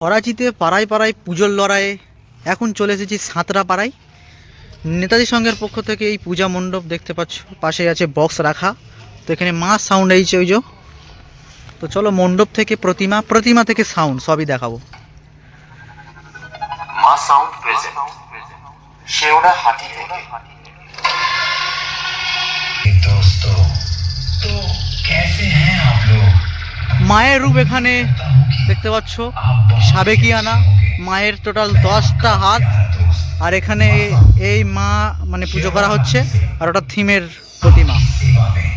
করাচিতে পাড়ায় পাড়ায় পুজোর লড়াইয়ে এখন চলে এসেছি সাঁতরা পাড়ায় নেতাজি সংঘের পক্ষ থেকে এই পূজা মণ্ডপ দেখতে পাচ্ছ পাশে আছে বক্স রাখা তো এখানে মা সাউন্ড এইছে ওই যে তো চলো মণ্ডপ থেকে প্রতিমা প্রতিমা থেকে সাউন্ড সবই দেখাবো মা সাউন্ড প্রেজেন্ট শেওড়া হাতি থেকে दोस्तों तो कैसे हैं आप लोग মায়ের রূপ এখানে দেখতে পাচ্ছ সাবেকিয়ানা মায়ের টোটাল দশটা হাত আর এখানে এই মা মানে পুজো করা হচ্ছে আর ওটা থিমের প্রতিমা सेवा में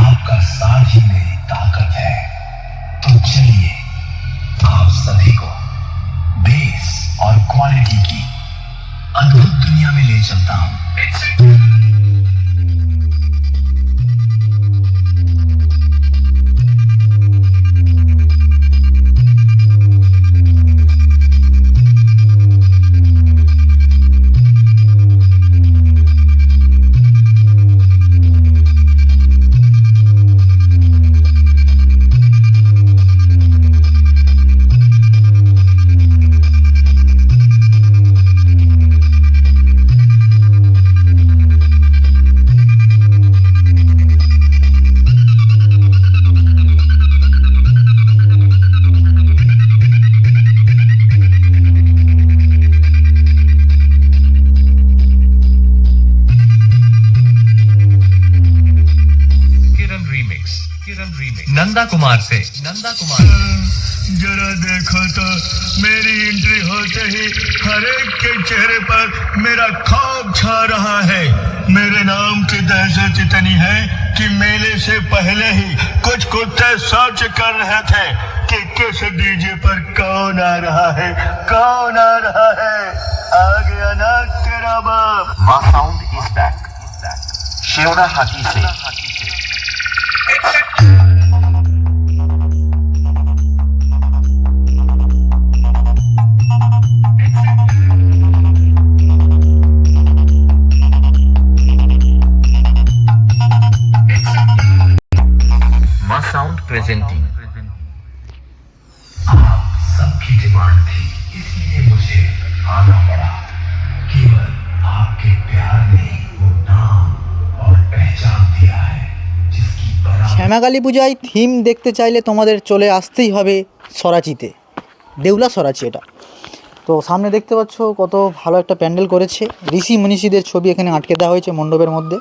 आपका साथ ही मेरी ताकत है तो चलिए आप सभी को बेस और क्वालिटी की अद्भुत दुनिया में ले चलता हूँ कुमार से। नंदा कुमार जरा देखो तो मेरी एंट्री होते ही हर एक के चेहरे पर मेरा खौफ छा रहा है। मेरे नाम की दहशत इतनी है कि मेले से पहले ही कुछ कुत्ते सर्च कर रहे थे कि किस डीजे पर कौन आ रहा है कौन आ रहा है। आ गया ना तेरा बाप। माँ साउंड इज़ बैक शिवरा हाथी से। সাউন্ড প্রেজেন্টিং आप सबकी डिमांड थी इसलिए मुझे आना पड़ा केवल आपके प्यार ने ही वो नाम और पहचान दिया है जिसकी बड़ा শ্যামাকালী পূজায় থিম দেখতে চাইলে তোমাদের চলে আসতেই হবে সরাচিতে দেউলা সরাচি এটা তো সামনে দেখতে পাচ্ছ কত ভালো একটা প্যান্ডেল করেছে ঋষি মনীষীদের ছবি এখানে আটকে দেওয়া হয়েছে মণ্ডপের মধ্যে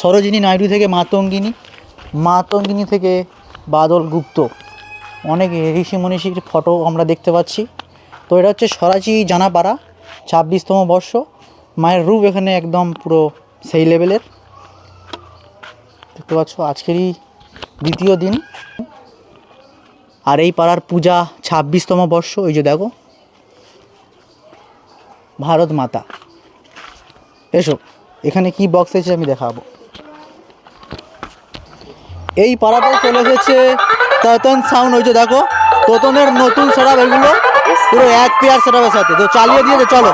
সরোজিনী নাইডু থেকে মাতঙ্গিনী মাতঙ্গিনী থেকে বাদল গুপ্ত। অনেক ঋষি মনীষীর ফটো আমরা দেখতে পাচ্ছি। তো এটা হচ্ছে সরাচি জানাপাড়া, ছাব্বিশতম বর্ষ। মায়ের রূপ এখানে একদম পুরো সেই লেভেলের দেখতে পাচ্ছ, আজকেরই দ্বিতীয় দিন। আর এই পাড়ার পূজা ছাব্বিশতম বর্ষ ওই যে দেখো। ভারত মাতা। এসো, এখানে কি বক্স এসেছে আমি দেখাবো। এই পাড়াতে চলে এসেছে ততন সাউন্ড হয়েছে, দেখো। ততনের নতুন সেটআপ এগুলো, পুরো এক পেয়ার সেটআপের সাথে। তো চালিয়ে দিয়েছে, চলো।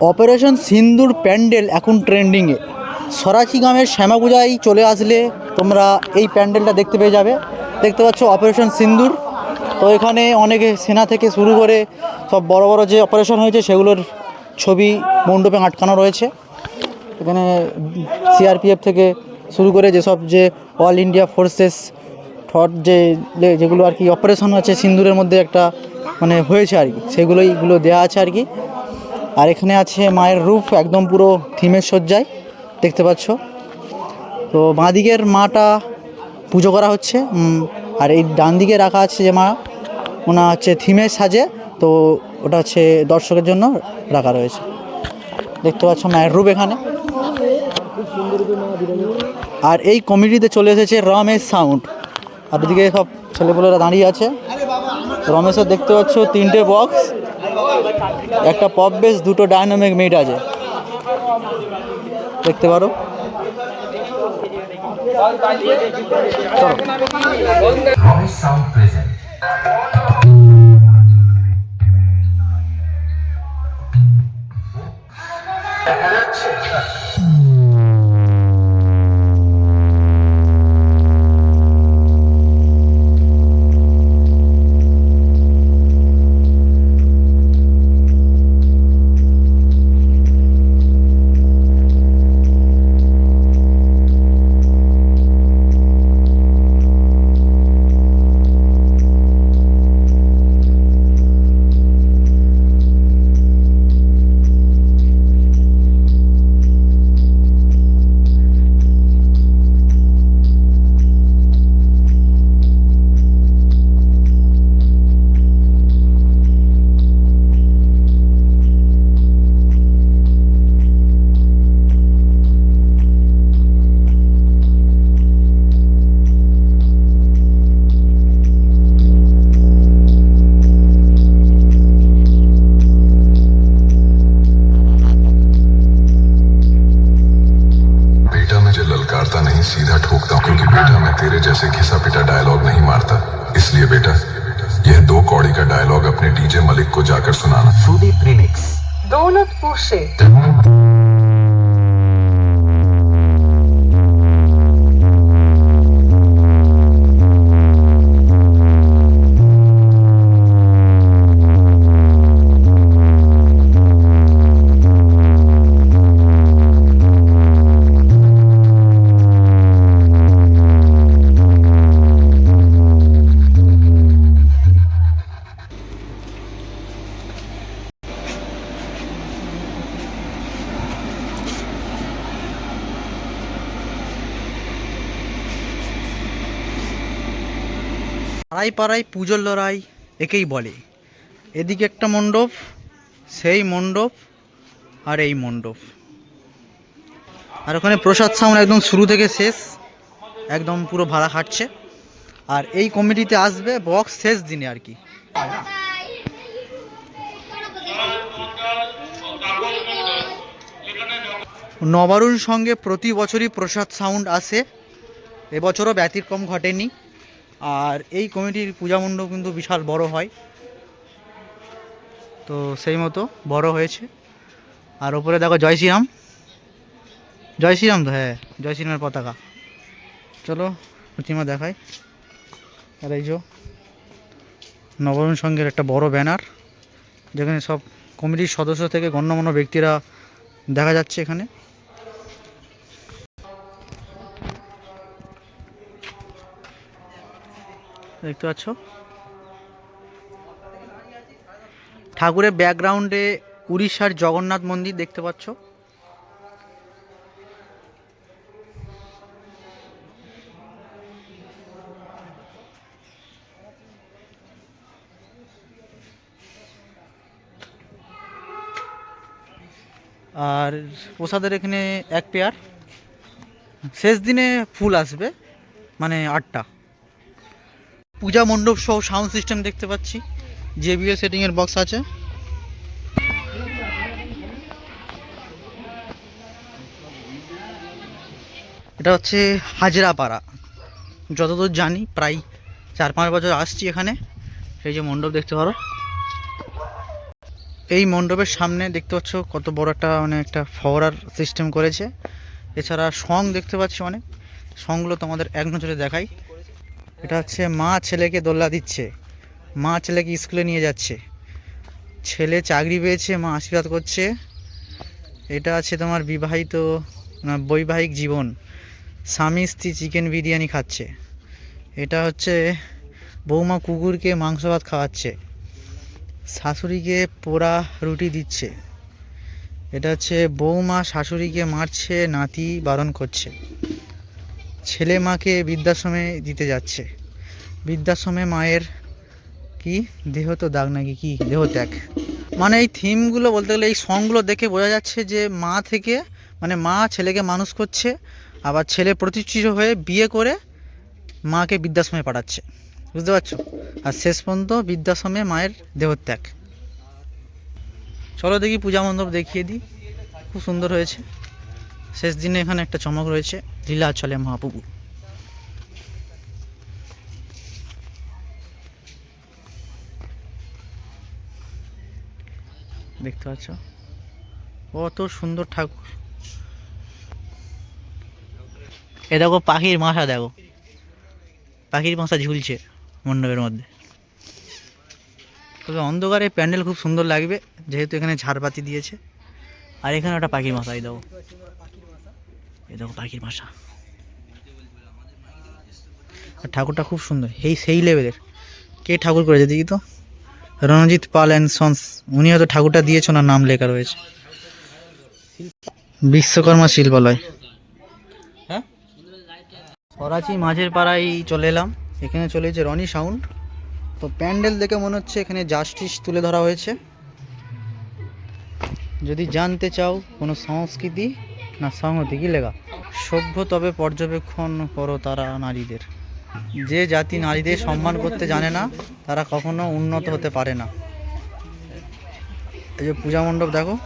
অপারেশন সিন্দুর প্যান্ডেল এখন ট্রেন্ডিংয়ে। সরাচি গ্রামের শ্যামা পূজায় চলে আসলে তোমরা এই প্যান্ডেলটা দেখতে পেয়ে যাবে। দেখতে পাচ্ছ অপারেশন সিন্দুর। তো এখানে অনেকে সেনা থেকে শুরু করে সব বড় বড় যে অপারেশন হয়েছে সেগুলোর ছবি মণ্ডপে আটকানো রয়েছে। এখানে সিআরপিএফ থেকে শুরু করে যেসব যে অল ইন্ডিয়া ফোর্সেস থট যে- যেগুলো আর কি অপারেশন আছে সিন্দুরের মধ্যে একটা মানে হয়েছে আর কি। সেগুলোইগুলো দেওয়া আছে আর কি। আর এখানে আছে মায়ের রূপ, একদম পুরো থিমের সজ্জায় দেখতে পাচ্ছ। তো বাঁদিকের মাটা পুজো করা হচ্ছে আর এই ডান দিকে রাখা আছে যে মা, ওনা হচ্ছে থিমের সাজে, তো ওটা হচ্ছে দর্শকের জন্য রাখা রয়েছে। দেখতে পাচ্ছ মায়ের রূপ এখানে। আর এই কমিটিতে চলে এসেছে রমেশ সাউন্ড। আর এদিকে সব ছেলেপুলেরা দাঁড়িয়ে আছে। রমেশের দেখতে পাচ্ছ তিনটে বক্স। একটা পপ বেস দুটো ডায়নামিক মিট আছে। দেখতে পারো। সাউন্ড ललकारता नहीं, सीधा ठोकता हूँ, क्योंकि बेटा मैं तेरे जैसे घिसा पिटा डायलॉग नहीं मारता। इसलिए बेटा, यह दो कौड़ी का डायलॉग अपने डीजे मलिक को जाकर सुनाना। सुदीप रिमिक्स दौलतपुर পাড়ায় পাড়ায় পুজোর লড়াই একেই বলে। এদিকে একটা মণ্ডপ, সেই মণ্ডপ আর এই মণ্ডপ। আর ওখানে প্রসাদ সাউন্ড একদম শুরু থেকে শেষ, একদম পুরো ভাড়া খাটছে। আর এই কমিটিতে আসবে বক্স শেষ দিনে আর কি। নবারুণ সঙ্গে প্রতি বছরই প্রসাদ সাউন্ড আসে। এবছরও ব্যতিক্রম ঘটেনি। আর এই কমিটির পূজা মণ্ডপ কিন্তু বিশাল বড় হয়। তো সেই মতো বড় হয়েছে। আর ওপরে দেখো জয় শ্রীরাম। জয় শ্রীরাম তো হ্যাঁ জয় শ্রীরামের পতাকা। চলো প্রতিমা দেখাই। আর এই যে নবরণ সংঘের একটা বড় ব্যানার, যেখানে সব কমিটির সদস্য থেকে গণ্যমান্য ব্যক্তিরা দেখা যাচ্ছে এখানে। দেখতে পাচ্ছ। ঠাকুরের ব্যাকগ্রাউন্ডে উড়িষ্যার জগন্নাথ মন্দির দেখতে পাচ্ছ। আর প্রসাদের এখানে এক পেয়ার শেষ দিনে ফুল আসবে মানে আটটা। পূজা মণ্ডপ সহ সাউন্ড সিস্টেম দেখতে পাচ্ছি। জেবিএল সেটিংয়ের বক্স আছে। এটা হচ্ছে হাজরাপাড়া। যতদূর জানি প্রায় চার পাঁচ বছর আসছি এখানে। সেই যে মণ্ডপ দেখতে পারো। এই মণ্ডপের সামনে দেখতে পাচ্ছ কত বড় একটা মানে একটা ফওয়ারার সিস্টেম করেছে। এছাড়া সং দেখতে পাচ্ছি অনেক। সংগুলো তোমাদের এক নজরে দেখাই। এটা হচ্ছে মা ছেলেকে দোল্লা দিচ্ছে। মা ছেলেকে স্কুলে নিয়ে যাচ্ছে। ছেলে চাকরি পেয়েছে, মা আশীর্বাদ করছে। এটা আছে তোমার বিবাহিত বৈবাহিক জীবন। স্বামী, স্ত্রী চিকেন বিরিয়ানি খাচ্ছে। এটা হচ্ছে বৌমা কুকুরকে মাংস ভাত খাওয়াচ্ছে। শাশুড়িকে পোড়া রুটি দিচ্ছে। এটা হচ্ছে বৌমা শাশুড়িকে মারছে, নাতি বারণ করছে। ছেলে মাকে বৃদ্ধাশ্রমে দিতে যাচ্ছে। বৃদ্ধাশ্রমে মায়ের কি? দেহ তো দাগ নাকি? কি? দেহ ত্যাগ। মানে এই থিমগুলো বলতে গেলে এই সংগুলো দেখে বোঝা যাচ্ছে যে মা থেকে মানে মা ছেলেকে মানুষ করছে, আবার ছেলে প্রতিষ্ঠিত হয়ে বিয়ে করে মাকে বৃদ্ধাশ্রমে পাঠাচ্ছে। বুঝতে পারছ? আর শেষ পর্যন্ত বৃদ্ধাশ্রমে মায়ের দেহত্যাগ চলো দেখি পূজা মণ্ডপ দেখিয়ে দিই। খুব সুন্দর হয়েছে। শেষ দিনে এখানে একটা চমক রয়েছে, লীলা চলে মহাপ্রভু। দেখতে পাচ্ছ? কত সুন্দর ঠাকুর। এ দেখো পাখির মাথা, দেখো। পাখির মাথা ঝুলছে মণ্ডপের মধ্যে। তবে অন্ধকারে প্যান্ডেল খুব সুন্দর লাগবে, যেহেতু এখানে ঝাড়বাতি দিয়েছে। আর এখানে একটা পাখির মাথা এই দেখো। এই দেখো পাখির মাথা। আর ঠাকুরটা খুব সুন্দর এই সেই লেভেলের। কে ঠাকুর করেছে দেখি তো? রণজিৎ পাল অ্যান্ড সন্স উনি হয়তো ঠাকুরটা দিয়েছে ওনার নাম লেখা রয়েছে। বিশ্বকর্মা শিল্পালয়। হ্যাঁ? করাচি মাঝের পাড়ায় চলে এলাম। এখানে চলে এসেছে রনি সাউন্ড। তো প্যান্ডেল দেখে মনে হচ্ছে এখানে জাস্টিস তুলে ধরা হয়েছে। যদি জানতে চাও কোনো সংস্কৃতি না সংহতি, কি লেখা? সভ্য তবে পর্যবেক্ষণ করো তারা নারীদের। যে জাতি নারীদের সম্মান করতে জানে না, তারা কখনো উন্নত হতে পারে না। এই যে পূজা মণ্ডপ, দেখো।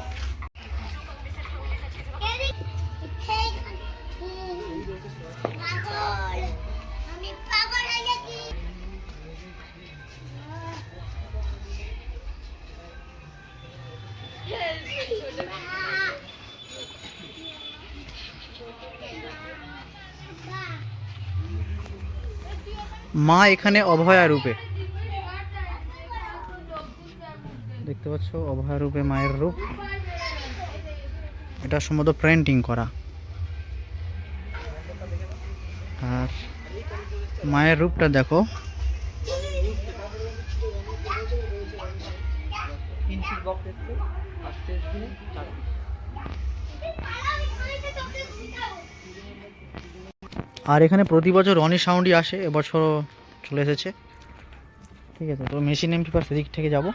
মা এখানে অভয়া রূপে। দেখতে পাচ্ছ, অভয়া রূপে মায়ের রূপ। এটা সম্ভবত প্রিন্টিং করা। আর মায়ের রূপটা দেখো। আর এখানে প্রতি বছর রনি সাউন্ডই আসে এবছরও চলে এসেছে। ঠিক আছে, তো মেশিন এমপি পার এদিক থেকে যাব।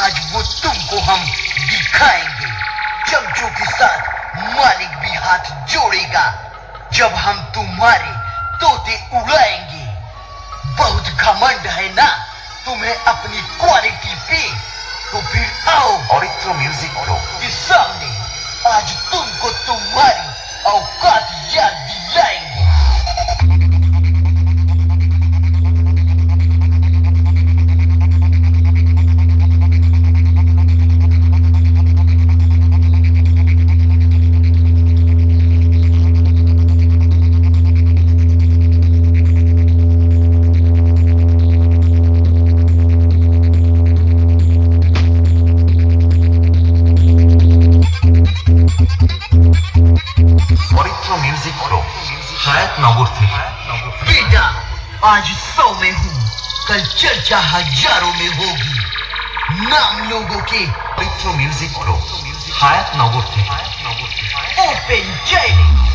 आज वो तुमको हम दिखाएँगे। चमचों के साथ मालिक भी हाथ जोड़ेगा जब हम तुम्हारे तोते उड़ाएँगे। बहुत घमंड है ना? तुम्हें अपनी क्वालिटी पे तो फिर आओ। और इतना म्यूज़िक करो के सामने आज तुमको तुम्हारी औकात याद दिलाएँगे। संख्या हज़ारों में होगी? नाम लोगों के पित्रो म्यूज़िक प्रो हायत नगर थे ओपन जयनी